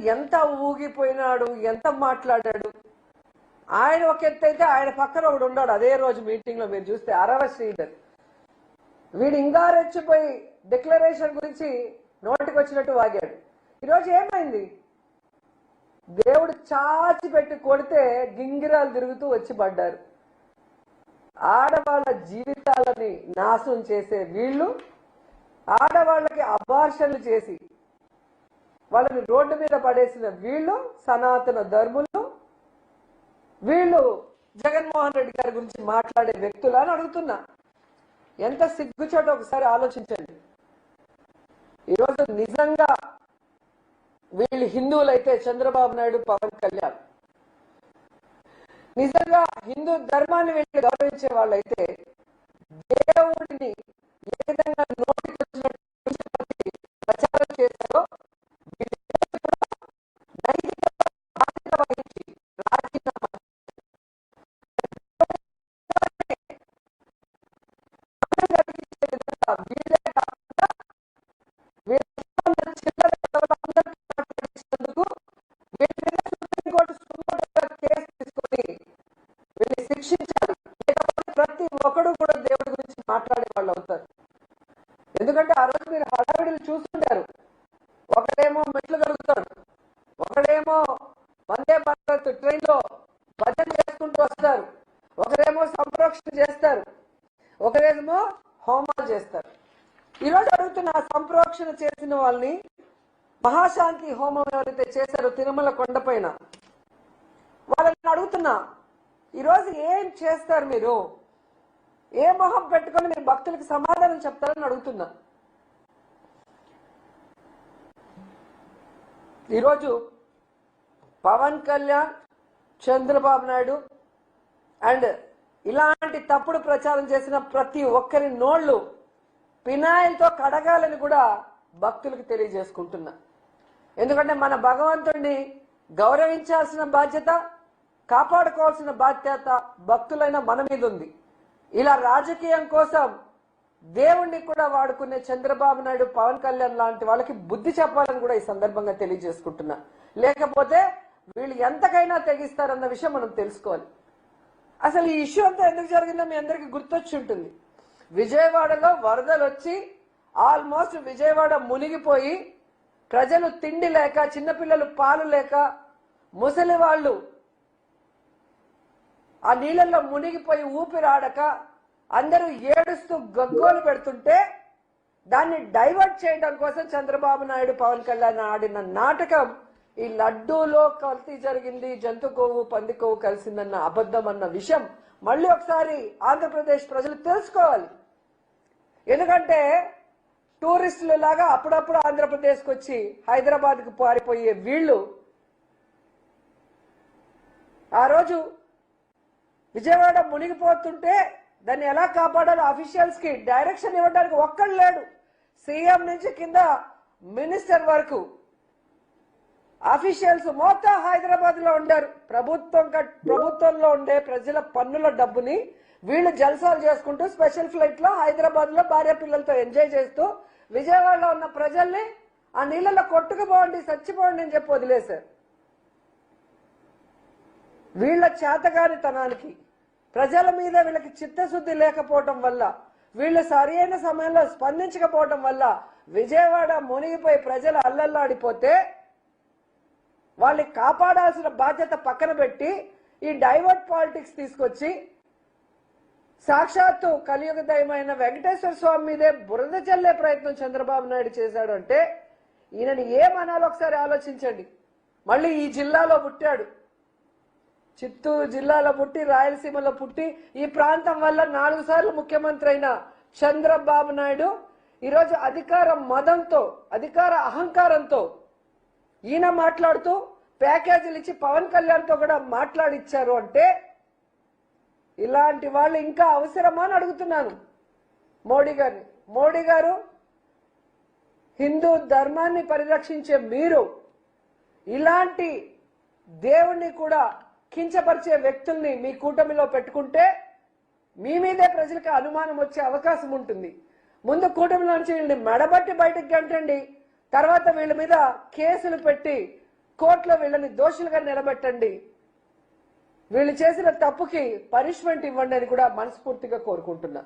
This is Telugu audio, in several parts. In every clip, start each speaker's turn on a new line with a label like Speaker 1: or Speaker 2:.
Speaker 1: ఎంత ఊగిపోయినాడు ఎంత మాట్లాడాడు. ఆయన ఒక ఎత్తు అయితే ఆయన పక్కన ఒకడు ఉన్నాడు అదే రోజు మీటింగ్లో మీరు చూస్తే అరవ శ్రీధర్. వీడు ఇంకా రెచ్చిపోయి డిక్లరేషన్ గురించి నోటికి వచ్చినట్టు వాగాడు. ఈరోజు ఏమైంది? దేవుడు చాచి పెట్టి కొడితే గింగిరాలు తిరుగుతూ వచ్చి పడ్డారు. ఆడవాళ్ళ జీవితాలని నాశనం చేసే వీళ్ళు ఆడవాళ్ళకి అబార్షన్లు చేసి వాళ్ళని రోడ్డు మీద పడేసిన వీళ్ళు సనాతన ధర్ములు వీళ్ళు జగన్మోహన్ రెడ్డి గారి గురించి మాట్లాడే వ్యక్తులు అని అడుగుతున్నా. ఎంత సిగ్గుచోట ఒకసారి ఆలోచించండి. ఈరోజు నిజంగా వీళ్ళు హిందువులైతే చంద్రబాబు నాయుడు పవన్ కళ్యాణ్. నిజంగా హిందూ ధర్మాన్ని వీళ్ళు గౌరవించే వాళ్ళైతే ఎందుకంటే ఆ రోజు మీరు హడావిడిలు చూస్తుంటారు. ఒకడేమో మెట్లు కలుగుతాడు ఒకడేమో వందే భారత్ ట్రైన్లో భజన చేసుకుంటూ వస్తారు. ఒకరేమో సంప్రోక్షణ చేస్తారు. ఒకరేమో హోమాలు చేస్తారు. ఈరోజు అడుగుతున్న సంప్రోక్షణ చేసిన వాళ్ళని మహాశాంతి హోమం ఎవరైతే చేశారో తిరుమల కొండపైన వాళ్ళని అడుగుతున్నా ఈరోజు ఏం చేస్తారు మీరు? ఏ మొహం పెట్టుకొని మీరు భక్తులకు సమాధానం చెప్తారని అడుగుతున్నా. ఈరోజు పవన్ కళ్యాణ్ చంద్రబాబు నాయుడు అండ్ ఇలాంటి తప్పుడు ప్రచారం చేసిన ప్రతి ఒక్కరి నోళ్ళు పినాయిల్తో కడగాలని కూడా భక్తులకు తెలియజేసుకుంటున్నా. ఎందుకంటే మన భగవంతుడిని గౌరవించాల్సిన బాధ్యత కాపాడుకోవాల్సిన బాధ్యత భక్తులైన మన మీద ఉంది. ఇలా రాజకీయం కోసం దేవుణ్ణి కూడా వాడుకునే చంద్రబాబు నాయుడు పవన్ కళ్యాణ్ లాంటి వాళ్ళకి బుద్ధి చెప్పాలని కూడా ఈ సందర్భంగా తెలియజేసుకుంటున్నా. లేకపోతే వీళ్ళు ఎంతకైనా తెగిస్తారన్న విషయం మనం తెలుసుకోవాలి. అసలు ఈ ఇష్యూ అంతా ఎందుకు జరిగిందో మీ అందరికి గుర్తొచ్చి ఉంటుంది. విజయవాడలో వరదలు వచ్చి ఆల్మోస్ట్ విజయవాడ మునిగిపోయి ప్రజలు తిండి లేక చిన్నపిల్లలు పాలు లేక ముసలి వాళ్ళు ఆ నీళ్ళల్లో మునిగిపోయి ఊపిరాడక అందరూ ఏడుస్తూ గగ్గోలు పెడుతుంటే దాన్ని డైవర్ట్ చేయడం కోసం చంద్రబాబు నాయుడు పవన్ కళ్యాణ్ ఆడిన నాటకం ఈ లడ్డూలో కల్తీ జరిగింది జంతు కొవ్వు పంది కొవ్వు కలిసిందన్న అబద్ధం అన్న విషయం మళ్ళీ ఒకసారి ఆంధ్రప్రదేశ్ ప్రజలు తెలుసుకోవాలి. ఎందుకంటే టూరిస్టులు లాగా అప్పుడప్పుడు ఆంధ్రప్రదేశ్కి వచ్చి హైదరాబాద్కు పారిపోయే వీళ్ళు ఆ రోజు విజయవాడ మునిగిపోతుంటే దాన్ని ఎలా కాపాడాలో అఫీషియల్స్కి డైరెక్షన్ ఇవ్వడానికి ఒక్కడు లేడు. సీఎం నుంచి కింద మినిస్టర్ వరకు అఫీషియల్స్ మొత్తం హైదరాబాద్లో ఉండారు. ప్రభుత్వం కట్- ప్రభుత్వంలో ఉండే ప్రజల పన్నుల డబ్బుని వీళ్ళు జల్సాలు చేసుకుంటూ స్పెషల్ ఫ్లైట్లో హైదరాబాద్లో భార్య పిల్లలతో ఎంజాయ్ చేస్తూ విజయవాడలో ఉన్న ప్రజల్ని ఆ నీళ్ళలో కొట్టుకుపోండి చచ్చిపోండి అని చెప్పి వదిలేశారు. వీళ్ళ చేతగానితనానికి ప్రజల మీద వీళ్ళకి చిత్తశుద్ధి లేకపోవటం వల్ల వీళ్ళు సరైన సమయంలో స్పందించకపోవటం వల్ల విజయవాడ మునిగిపోయి ప్రజలు అల్లల్లాడిపోతే వాళ్ళని కాపాడాల్సిన బాధ్యత పక్కన పెట్టి ఈ డైవర్ట్ పాలిటిక్స్ తీసుకొచ్చి సాక్షాత్తు కలియుగ దయమైన వెంకటేశ్వర స్వామి మీదే బురద చల్లే ప్రయత్నం చంద్రబాబు నాయుడు చేశాడు అంటే ఈయనని ఏమనాలో ఒకసారి ఆలోచించండి. మళ్ళీ ఈ జిల్లాలో పుట్టాడు. చిత్తూరు జిల్లాలో పుట్టి రాయలసీమలో పుట్టి ఈ ప్రాంతం వల్ల నాలుగు సార్లు ముఖ్యమంత్రి అయిన చంద్రబాబు నాయుడు ఈరోజు అధికార మదంతో అధికార అహంకారంతో ఈయన మాట్లాడుతూ ప్యాకేజీలు ఇచ్చి పవన్ కళ్యాణ్తో కూడా మాట్లాడిచ్చారు అంటే ఇలాంటి వాళ్ళు ఇంకా అవసరమా అని అడుగుతున్నాను. మోడీ గారిని. మోడీ గారు హిందూ ధర్మాన్ని పరిరక్షించే మీరు ఇలాంటి దేవుణ్ణి కూడా కించపరిచే వ్యక్తుల్ని మీ కూటమిలో పెట్టుకుంటే మీ మీదే ప్రజలకు అనుమానం వచ్చే అవకాశం ఉంటుంది. ముందు కూటమిలోంచి వీళ్ళని మెడబట్టి బయటకు గంటండి. తర్వాత వీళ్ళ మీద కేసులు పెట్టి కోర్టులో వీళ్ళని దోషులుగా నిలబెట్టండి. వీళ్ళు చేసిన తప్పుకి పనిష్మెంట్ ఇవ్వండి అని కూడా మనస్ఫూర్తిగా కోరుకుంటున్నా.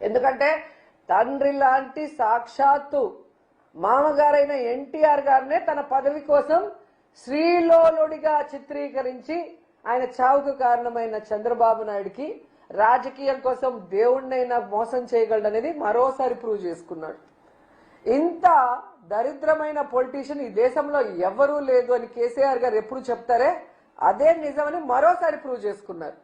Speaker 1: ఎందుకంటే తండ్రి లాంటి సాక్షాత్తు మామగారైన ఎన్టీఆర్ గారినే తన పదవి కోసం శ్రీలోలుడిగా చిత్రీకరించి ఆయన చావుకు కారణమైన చంద్రబాబు నాయుడికి రాజకీయం కోసం దేవుణ్ణైనా మోసం చేయగలడనేది మరోసారి ప్రూవ్ చేసుకున్నాడు. ఇంత దరిద్రమైన పొలిటీషియన్ ఈ దేశంలో ఎవరూ లేదు అని కేసీఆర్ గారు ఎప్పుడు చెప్తారే అదే నిజమని మరోసారి ప్రూవ్ చేసుకున్నారు.